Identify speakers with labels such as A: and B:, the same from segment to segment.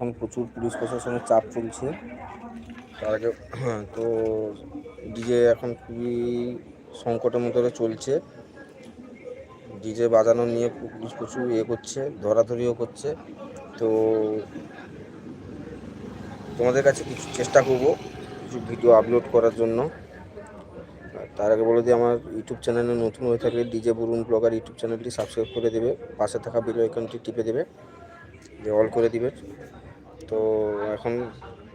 A: এখন প্রচুর পুলিশ প্রশাসনের চাপ চলছে। তার আগে তো ডিজে এখন খুবই সংকটের মধ্যে চলছে। ডিজে বাজানো নিয়ে পুলিশ প্রচুর ইয়ে করছে, ধরাধরিও করছে। তো তোমাদের কাছে কিছু চেষ্টা করব, কিছু ভিডিও আপলোড করার জন্য। তার আগে বলে দিই, আমার ইউটিউব চ্যানেলে নতুন হয়ে থাকলে ডিজে বরুণ ব্লগার ইউটিউব চ্যানেলটি সাবস্ক্রাইব করে দেবে, পাশে থাকা বেল আইকনটি টিপে দেবে অল করে দিবে। তো এখন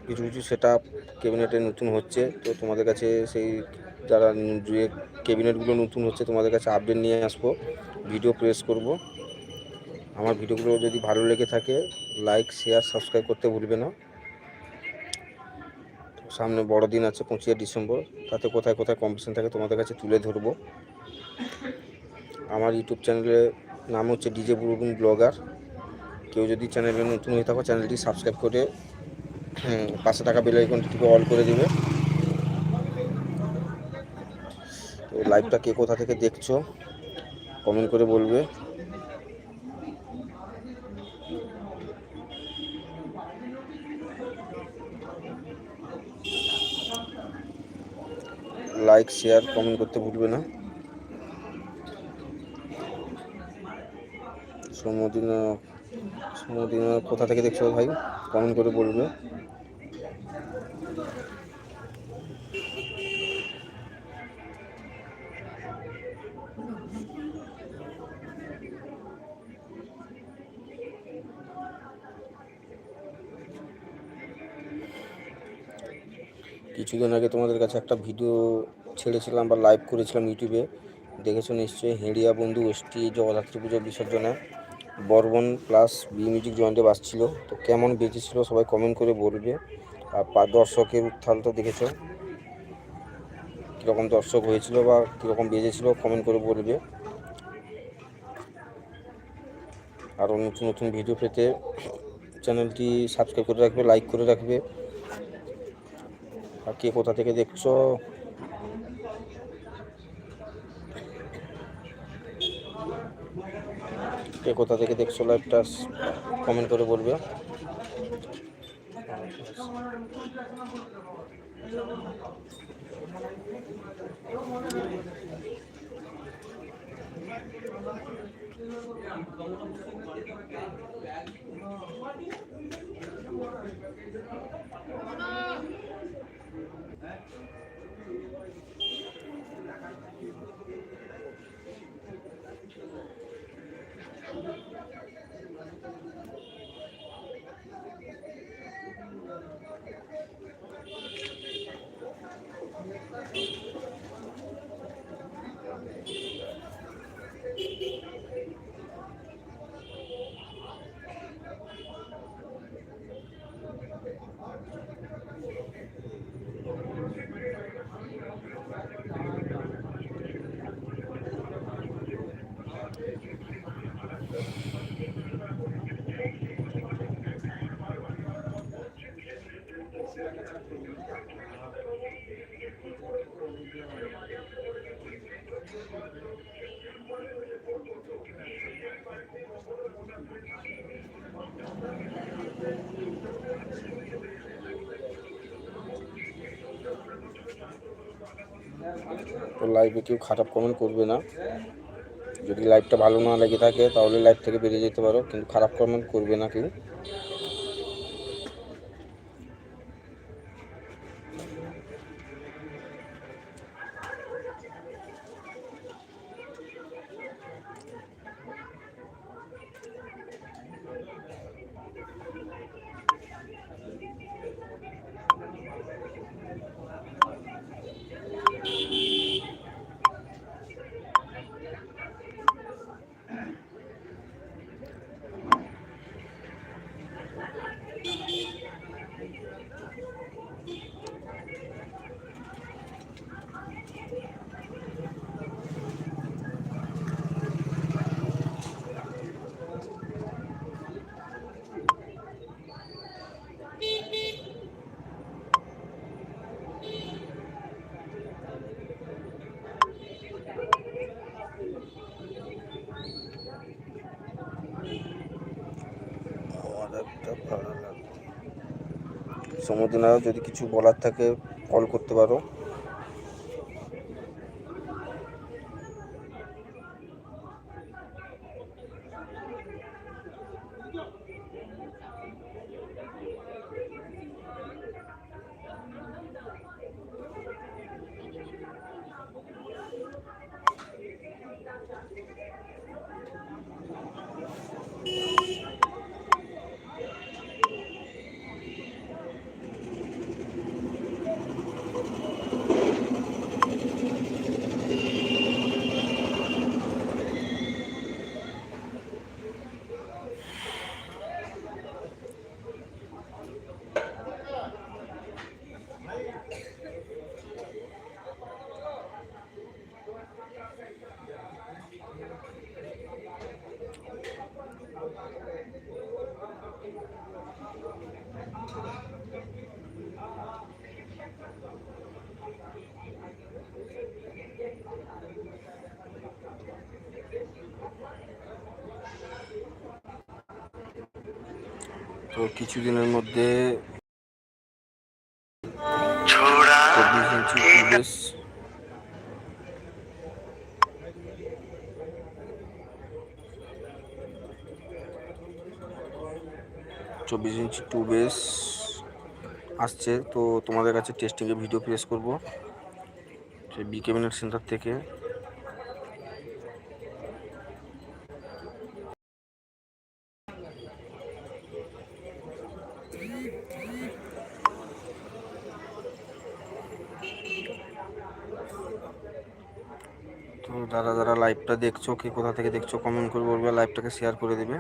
A: কিছু কিছু সেট আপ ক্যাবিনেটে নতুন হচ্ছে। তো তোমাদের কাছে সেই যারা যে ক্যাবিনেটগুলো নতুন হচ্ছে, তোমাদের কাছে আপডেট নিয়ে আসব। ভিডিও প্রেস করব। আমার ভিডিওগুলো যদি ভালো লেগে থাকে লাইক শেয়ার সাবস্ক্রাইব করতে ভুলবে না। সামনে বড় দিন আছে, পঁচিশে ডিসেম্বর। তাতে কোথায় কোথায় কম্পিটিশন থাকে তোমাদের কাছে তুলে ধরবো। আমার ইউটিউব চ্যানেলের নাম হচ্ছে ডিজে বুরুগুন ব্লগার কেউ যদি চ্যানেলে নতুন হয়ে থাকো, চ্যানেলটি সাবস্ক্রাইব করে পাশে থাকা বেল আইকনটিকে অল করে দিবে। তো লাইভটা কে কোথা থেকে দেখছ কমেন্ট করে বলবে। লাইক শেয়ার কমেন্ট করতে ভুলবে না। সমদিনা কোথা থেকে দেখছ ভাই? কমেন্ট করে বলবে। কিছুদিন আগে তোমাদের কাছে একটা ভিডিও ছেড়েছিলাম বা লাইভ করেছিলাম ইউটিউবে। দেখেছ নিশ্চয়ই? হেড়িয়া বন্ধু এসটি জগদ্ধাত্রী পুজো বিসর্জনে। বর্বন প্লাস বি মিউজিক জয়েন্টে বাজছিল। তো কেমন বেজেছিল সবাই কমেন্ট করে বলবে। আর দর্শকের উত্থাল তো দেখেছ। কীরকম দর্শক হয়েছিল বা কীরকম বেজেছিল কমেন্ট করে বলবে। আরও নতুন নতুন ভিডিও পেতে চ্যানেলটি সাবস্ক্রাইব করে রাখবে লাইক করে রাখবে। আর কে কোথা থেকে দেখছ? কে কোথা থেকে দেখছ লাইভটা কমেন্ট করে বলবে। তো লাইভে কেউ খারাপ কমেন্ট করবে না। যদি লাইভটা ভালো না লেগে থাকে, তাহলে লাইভ থেকে বেরিয়ে যেতে পারো, কিন্তু খারাপ কমেন্ট করবে না কেউ আমার একটা ভালো লাগবে সমুদ্রনা যদি কিছু বলার থাকে কল করতে পারো। তো কিছুদিনের মধ্যে চব্বিশ ইঞ্চি টিভিএস চব্বিশ ইঞ্চি টু বেস আসছে তো তোমাদের কাছে টেস্টিংয়ে ভিডিও প্রেস করব। সেই বি ক্যাবিনেট সেন্টার থেকে তো যারা যারা লাইভটা দেখছ, কি কোথা থেকে দেখছ কমেন্ট করে বলবে লাইভটাকে শেয়ার করে দেবে।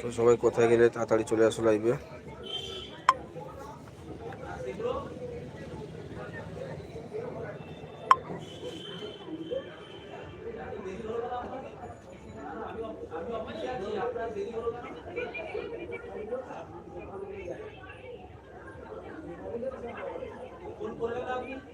A: তো সবাই কোথায় গেলে তাড়াতাড়ি চলে আসো লাইভে কোন করলেন আপনি